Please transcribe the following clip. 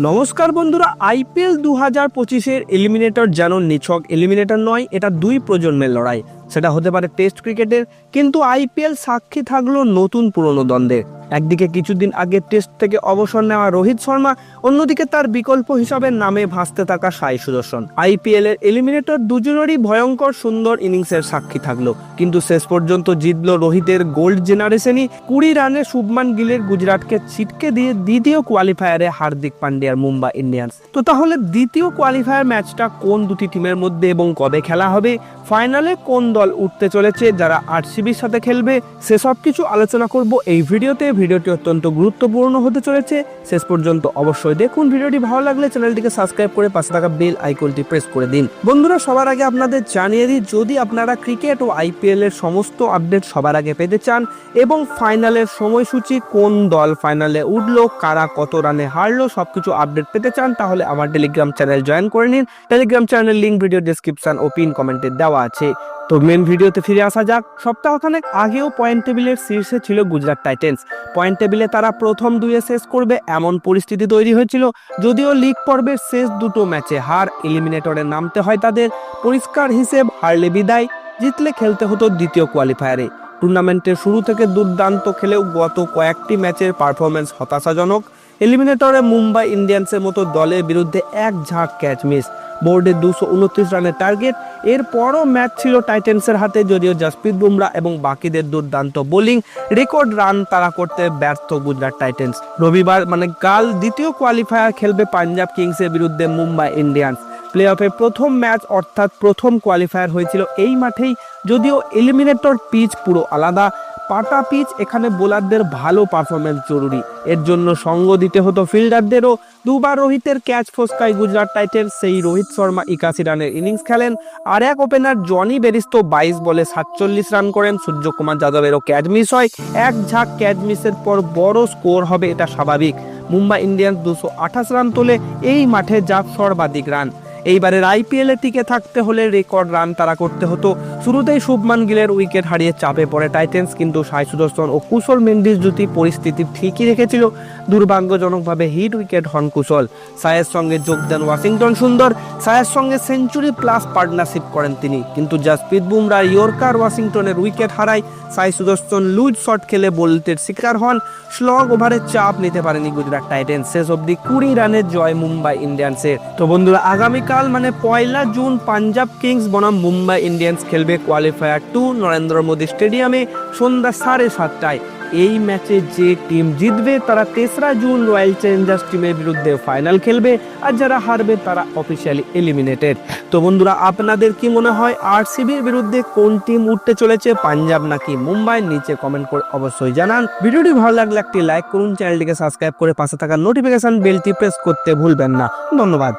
নমস্কার বন্ধুরা, আইপিএল দু হাজার পঁচিশের এলিমিনেটর যেন নিছক। এলিমিনেটর নয়, এটা দুই প্রজন্মের লড়াই। সেটা হতে পারে টেস্ট ক্রিকেটের, কিন্তু আইপিএল সাক্ষী থাকল নতুন পুরনো দ্বন্দ্বের একদিকে কিছুদিন আগে টেস্ট থেকে অবসর নেওয়া রোহিত শর্মা, অন্যদিকে তার বিকল্প হিসাবে নামে ভাসতে থাকা সাই সুদর্শন। আইপিএল এর এলিমিনেটর দুজনেরই ভয়ঙ্কর সুন্দর ইনিংসের সাক্ষী থাকল, কিন্তু শেষ পর্যন্ত জিতলো রোহিতের গোল্ড জেনারেশনই। কুড়ি রানে শুভমান গিলের গুজরাটকে ছিটকে দিয়ে দ্বিতীয় কোয়ালিফায়ারে হার্দিক পান্ডিয়ার মুম্বাই ইন্ডিয়ান্স। তো তাহলে দ্বিতীয় কোয়ালিফায়ার ম্যাচটা কোন দুটি টিমের মধ্যে এবং কবে খেলা হবে? ফাইনালে কোন দল উঠতে চলেছে, যারা আরসিবির সাথে খেলবে, সে সব কিছু আলোচনা করব এই ভিডিওতে। ভিডিওটি অত্যন্ত গুরুত্বপূর্ণ হতে চলেছে। শেষ পর্যন্ত অবশ্যই দেখুন। ভিডিওটি ভালো লাগলে চ্যানেলটিকে সাবস্ক্রাইব করে পাশে থাকা বেল আইকনটি প্রেস করে দিন। বন্ধুরা, সবার আগে আপনাদের জানিয়ে দিই, যদি আপনারা ক্রিকেট ও আইপিএল এর সমস্ত আপডেট সবার আগে পেতে চান, এবং ফাইনালের সময়সূচি কোন দল ফাইনালে উঠল, কারা কত রানে হারলো, সবকিছু আপডেট পেতে চান, তাহলে আমার টেলিগ্রাম চ্যানেল জয়েন করে নিন। Telegram channel link video description ও পিন কমেন্টে দেওয়া আছে। তো মেন ভিডিওতে ফিরে আসা যাক। সপ্তাহখানেক আগেও পয়েন্ট টেবিলের শীর্ষে ছিল গুজরাট টাইটেন্স পয়েন্ট টেবিলে তারা প্রথম দুইয়ে শেষ করবে এমন পরিস্থিতি তৈরি হয়েছিল, যদিও লিগ পর্বের শেষ দুটো ম্যাচে হার এলিমিনেটরে নামতে হয় তাদের। পরিষ্কার হিসেব, হারলে বিদায়। জিতলে খেলতে হতো দ্বিতীয় কোয়ালিফায়ারে টুর্নামেন্টের শুরু থেকে দুর্দান্ত খেলেও গত কয়েকটি ম্যাচের পারফরমেন্স হতাশাজনক। এলিমিনেটরে মুম্বাই ইন্ডিয়ান্সের মতো দলের বিরুদ্ধে এক ঝাঁক ক্যাচ মিস বোর্ডে দুশো উনত্রিশ রানের টার্গেট। এরপরও ম্যাচ ছিল টাইটেন্সের হাতে, যদিও জসপ্রীত বুমরা এবং বাকিদের দুর্দান্ত বোলিং রেকর্ড রান তারা করতে ব্যর্থ গুজরাট টাইটেন্স। রবিবার মানে কাল দ্বিতীয় কোয়ালিফায়ার খেলবে পাঞ্জাব কিংসের বিরুদ্ধে মুম্বাই ইন্ডিয়ান্স। প্লে অফে প্রথম ম্যাচ, অর্থাৎ প্রথম কোয়ালিফায়ার হয়েছিল এই মাঠেই, যদিও এলিমিনেটর পিচ পুরো আলাদা পাটা পিচ এখানে বোলারদের ভালো পারফরমেন্স জরুরি। এর জন্য সঙ্গ দিতে হতো ফিল্ডারদেরও দুবার রোহিতের ক্যাচ ফসকায় গুজরাট টাইটেন্স, সেই রোহিত শর্মা একাশি রানের ইনিংস খেলেন। আর এক ওপেনার জনি বেরিস্তো বাইশ বলে সাতচল্লিশ রান করেন। সূর্যকুমার যাদবেরও ক্যাচ মিস হয়। এক ঝাঁক ক্যাচ মিসের পর বড় স্কোর হবে, এটা স্বাভাবিক। মুম্বাই ইন্ডিয়ান্স দুশো আঠাশ রান তোলে, এই মাঠে যা সর্বাধিক রান। এইবারের আইপিএল টিকে থাকতে হলে রেকর্ড রান তারা করতে হতো। শুরুতেই শুভমান গিলের উইকেট হারিয়ে চাপে পড়ে টাইটেন্স, কিন্তু সাই সুদর্শন ও কুশল মেন্ডিস জুটি পরিস্থিতি ঠিকই রেখেছিল। দুর্ভাগ্যজনকভাবে হিট উইকেট হন কুশল। সায়ের সঙ্গে যোগ দেন ওয়াশিংটন সুন্দর। সায়ের সঙ্গে সেঞ্চুরি প্লাস পার্টনারশিপ করেন তিনি। কিন্তু জাসপ্রীত বুমরা ইয়র্কার ওয়াশিংটনের উইকেট হারায়। সাই সুদর্শন লুজ শট খেলে বোল্টের শিকার হন। স্লগ ওভারে চাপ নিতে পারেনি গুজরাট টাইটেন্স। শেষ অবধি কুড়ি রানের জয় মুম্বাই ইন্ডিয়ান্সের। তো বন্ধুরা আগামীকাল মানে পয়লা জুন পাঞ্জাব কিংস বনাম মুম্বাই ইন্ডিয়ান্স খেলবে কোয়ালিফায়ার টু নরেন্দ্র মোদী স্টেডিয়ামে সন্ধ্যা সাড়ে সাতটায়। এই ম্যাচে যে টিম জিতবে, তারা তেসরা জুন রয়্যাল চ্যালেঞ্জার্স টিমের বিরুদ্ধে ফাইনাল খেলবে আর যারা হারবে, তারা অফিসিয়ালি এলিমিনেটেড তো বন্ধুরা, আপনাদের কি মনে হয় আরসিবির বিরুদ্ধে কোন টিম উঠতে চলেছে, পাঞ্জাব নাকি মুম্বাই? নিচে কমেন্ট করে অবশ্যই জানান। ভিডিওটি ভালো লাগলে একটি লাইক করুন চ্যানেলটিকে সাবস্ক্রাইব করে পাশে থাকা নোটিফিকেশন বেলটি প্রেস করতে ভুলবেন না। ধন্যবাদ।